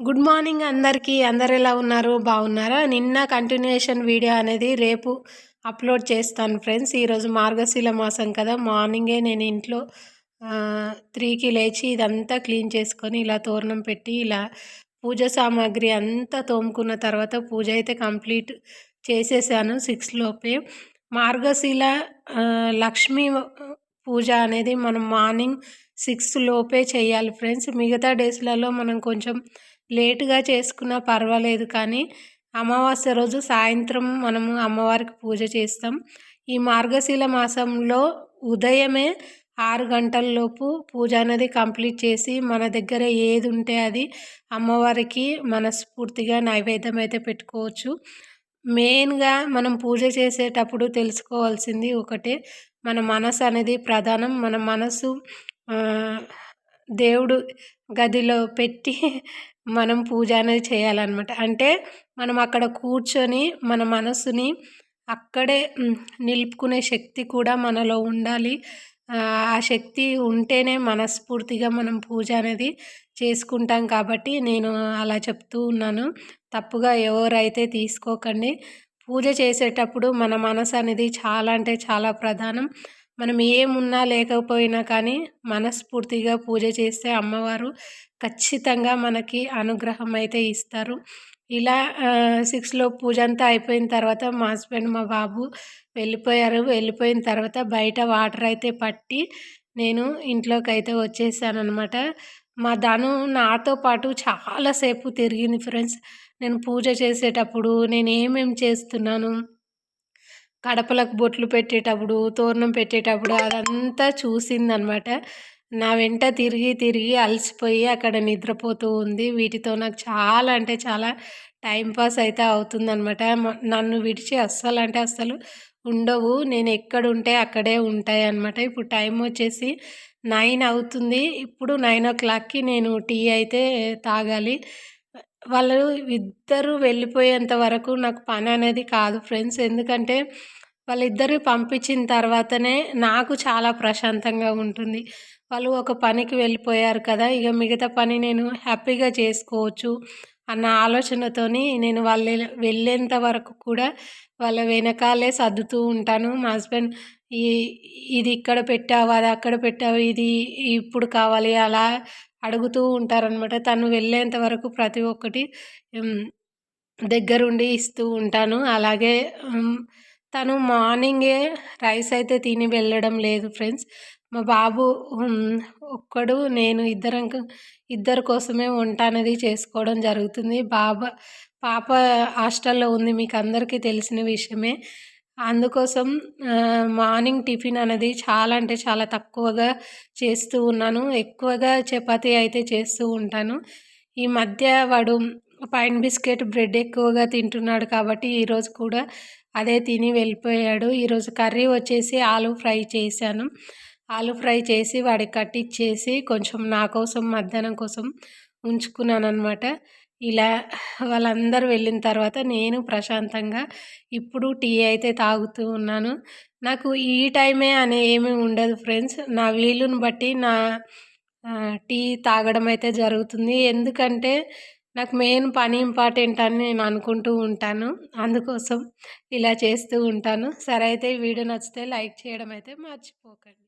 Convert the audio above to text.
Good morning అందరికీ. అందరు ఎలా ఉన్నారు? బాగున్నారా? నిన్న కంటిన్యూషన్ వీడియో అనేది రేపు అప్లోడ్ చేస్తాను ఫ్రెండ్స్. ఈరోజు మార్గశీల మాసం కదా. మార్నింగే నేను ఇంట్లో త్రీకి లేచి ఇదంతా క్లీన్ చేసుకొని ఇలా తోరణం పెట్టి ఇలా పూజ సామాగ్రి అంతా తోముకున్న తర్వాత పూజ అయితే కంప్లీట్ చేసేసాను సిక్స్ లోపే. మార్గశీల లక్ష్మీ పూజ అనేది మనం మార్నింగ్ సిక్స్ లోపే చేయాలి ఫ్రెండ్స్. మిగతా డేస్లలో మనం కొంచెం లేటుగా చేసుకున్నా పర్వాలేదు కానీ అమావాస్య రోజు సాయంత్రం మనము అమ్మవారికి పూజ చేస్తాం. ఈ మార్గశీల మాసంలో ఉదయమే ఆరు గంటలలోపు పూజ అనేది కంప్లీట్ చేసి మన దగ్గర ఏది ఉంటే అది అమ్మవారికి మనస్ఫూర్తిగా నైవేద్యం అయితే పెట్టుకోవచ్చు. మెయిన్గా మనం పూజ చేసేటప్పుడు తెలుసుకోవాల్సింది ఒకటే మన మనసు అనేది ప్రధానం. మన మనసు దేవుడు గదిలో పెట్టి మనం పూజ అనేది చేయాలన్నమాట. అంటే మనం అక్కడ కూర్చొని మన మనసుని అక్కడే నిలుపుకునే శక్తి కూడా మనలో ఉండాలి. ఆ శక్తి ఉంటేనే మనస్ఫూర్తిగా మనం పూజ అనేది చేసుకుంటాం కాబట్టి నేను అలా చెప్తూ ఉన్నాను. తప్పుగా ఎవరైతే తీసుకోకండి. పూజ చేసేటప్పుడు మన మనసు అనేది చాలా అంటే చాలా ప్రధానం. మనం ఏమున్నా లేకపోయినా కానీ మనస్ఫూర్తిగా పూజ చేస్తే అమ్మవారు ఖచ్చితంగా మనకి అనుగ్రహం అయితే ఇస్తారు. ఇలా సిక్స్లో పూజ అంతా అయిపోయిన తర్వాత మా హస్బెండ్ మా బాబు వెళ్ళిపోయారు. వెళ్ళిపోయిన తర్వాత బయట వాటర్ అయితే పట్టి నేను ఇంట్లోకి అయితే వచ్చేసాను అనమాట మా దాను నాతో పాటు చాలాసేపు తిరిగింది ఫ్రెండ్స్. నేను పూజ చేసేటప్పుడు నేను ఏమేమి చేస్తున్నాను కడపలకు బొట్లు పెట్టేటప్పుడు తోరణం పెట్టేటప్పుడు అదంతా చూసిందనమాట నా వెంట తిరిగి తిరిగి అలసిపోయి అక్కడ నిద్రపోతూ ఉంది. వీటితో నాకు చాలా అంటే చాలా టైంపాస్ అయితే అవుతుందనమాట నన్ను విడిచి అస్సలు అంటే అస్సలు ఉండవు. నేను ఎక్కడ ఉంటే అక్కడే ఉంటాయి అనమాట ఇప్పుడు టైం వచ్చేసి నైన్ అవుతుంది. ఇప్పుడు నైన్ ఓ క్లాక్కి నేను టీ అయితే తాగాలి. వాళ్ళు ఇద్దరు వెళ్ళిపోయేంత వరకు నాకు పని అనేది కాదు ఫ్రెండ్స్. ఎందుకంటే వాళ్ళిద్దరు పంపించిన తర్వాతనే నాకు చాలా ప్రశాంతంగా ఉంటుంది. వాళ్ళు ఒక పనికి వెళ్ళిపోయారు కదా ఇక మిగతా పని నేను హ్యాపీగా చేసుకోవచ్చు అన్న ఆలోచనతోని నేను వాళ్ళ వెళ్ళేంత వరకు కూడా వాళ్ళ వెనకాలే సర్దుతూ ఉంటాను. మా హస్బెండ్ ఈ ఇది ఇక్కడ పెట్టావు అది అక్కడ పెట్టావు ఇది ఇప్పుడు కావాలి అలా అడుగుతూ ఉంటారనమాట తను వెళ్ళేంత వరకు ప్రతి ఒక్కటి దగ్గరుండి ఇస్తూ ఉంటాను. అలాగే తను మార్నింగే రైస్ అయితే తిని వెళ్ళడం లేదు ఫ్రెండ్స్. మా బాబు ఒక్కడు నేను ఇద్దరం ఇద్దరి కోసమే వంట అనేది చేసుకోవడం జరుగుతుంది. బాబా పాప హాస్టల్లో ఉంది మీకు అందరికీ తెలిసిన విషయమే. అందుకోసం మార్నింగ్ టిఫిన్ అనేది చాలా అంటే చాలా తక్కువగా చేస్తూ ఉన్నాను. ఎక్కువగా చపాతీ అయితే చేస్తూ ఉంటాను. ఈ మధ్య వాడు పైన్ బిస్కెట్ బ్రెడ్ ఎక్కువగా తింటున్నాడు కాబట్టి ఈరోజు కూడా అదే తిని వెళ్ళిపోయాడు. ఈరోజు కర్రీ వచ్చేసి ఆలు ఫ్రై చేశాను. ఆలు ఫ్రై చేసి వాడికి కట్టించేసి కొంచెం నా కోసం మధ్యాహ్నం కోసం ఉంచుకున్నాను అనమాట ఇలా వాళ్ళందరూ వెళ్ళిన తర్వాత నేను ప్రశాంతంగా ఇప్పుడు టీ అయితే తాగుతూ ఉన్నాను. నాకు ఈ టైమే అనే ఏమీ ఉండదు ఫ్రెండ్స్. నా వీలుని బట్టి నా టీ తాగడం అయితే జరుగుతుంది. ఎందుకంటే నాకు మెయిన్ పని ఇంపార్టెంట్ అని నేను అనుకుంటూ ఉంటాను. అందుకోసం ఇలా చేస్తూ ఉంటాను. సరే అయితే ఈ వీడియో నచ్చితే లైక్ చేయడం అయితే మర్చిపోకండి.